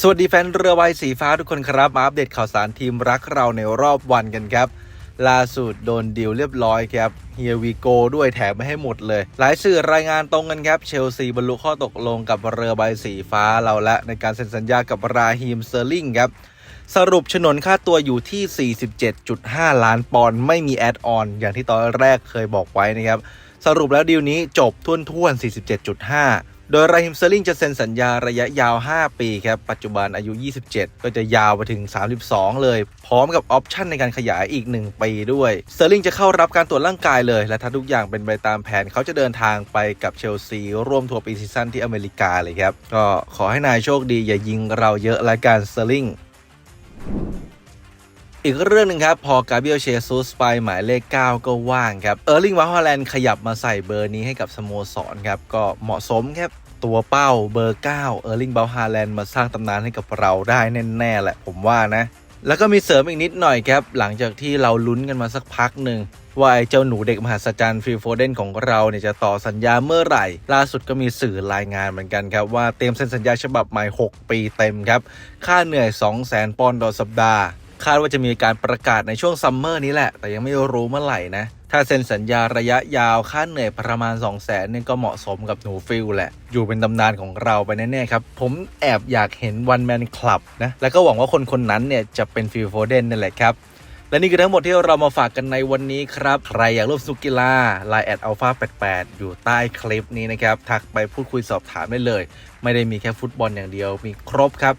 สวัสดีแฟนเรือใบสีฟ้าทุกคนครับมาอัปเดตข่าวสารทีมรักเราในรอบวันกันครับ ล่าสุดโดนดีลเรียบร้อยครับเฮียวีโกด้วยแถมไม่ให้หมดเลย หลายสื่อรายงานตรงกันครับ เชลซีบรรลุข้อตกลงกับเรือใบสีฟ้าเราและในการเซ็นสัญญากับราฮีมเซอร์ลิงครับ สรุปฉนนค่าตัวอยู่ที่ 47.5 ล้านปอนด์ไม่มีแอดออน อย่างที่ตอนแรกเคยบอกไว้นะครับ สรุปแล้วดีลนี้จบทุ่วนๆ47.5 โดยราฮิมเซอร์ลิงจะเซ็นสัญญาระยะยาว 5 ปีครับ ปัจจุบันอายุ 27 ก็จะยาวไปถึง 32 เลย พร้อมกับออปชั่นในการขยายอีก 1 ปีด้วย เซอร์ลิงจะเข้ารับการตรวจร่างกายเลย และถ้าทุกอย่างเป็นไปตามแผนเขาจะเดินทางไปกับเชลซี ร่วมทัวร์ปีซีซั่นที่อเมริกาเลยครับ ก็ขอให้นายโชคดีอย่ายิงเราเยอะละกันเซอร์ลิง อีกเรื่องหนึ่งครับพอกาเบียลเชซูสไปหมายเลข 9 ก็ว่างครับเออร์ลิงวาฮอลแลนด์ขยับมาใส่เบอร์นี้ให้กับสโมสรครับก็เหมาะสมครับตัวเป้าเบอร์ 9 เออร์ลิงบาฮาแลนด์มาสร้างตำนานให้กับเราได้แน่ๆแหละผมว่านะ แล้วก็มีเสริมอีกนิดหน่อยครับ หลังจากที่เราลุ้นกันมาสักพักหนึ่งว่าไอ้เจ้าหนูเด็กมหัศจรรย์ฟิลโฟเดนของเราเนี่ยจะต่อสัญญาเมื่อไหร่ ล่าสุดก็มีสื่อรายงานเหมือนกันครับ ว่าเตรียมเซ็นสัญญาฉบับใหม่ 6 ปีเต็มครับ ค่าเหนื่อย 200,000ปอนด์ต่อสัปดาห์ คาดว่าจะมีการประกาศในช่วงซัมเมอร์นี้แหละ แต่ยังไม่รู้เมื่อไหร่นะ ถ้าเซ็นสัญญาระยะยาวค่าเหนื่อยประมาณ 2 0 0แสนนี่ก็เหมาะสมกับหนูฟิลแหละ อยู่เป็นตำนานของเราไปแน่ๆครับ ผมแอบอยากเห็นวันแมนคลับนะ แล้วก็หวังว่าคนคนนั้นเนี่ยจะเป็นฟิลโฟเดนนั่นแหละครับและนี่คือทั้งหมดที่เรามาฝากกันในวันนี้ครับ ใครอยากร่วมสนุกกีฬา l ล n e แอดอัลฟา88 อยู่ใต้คลิปนี้นะครับ ทักไปพูดคุยสอบถามได้เลย ไม่ได้มีแค่ฟุตบอลอย่างเดียว มีครบครับ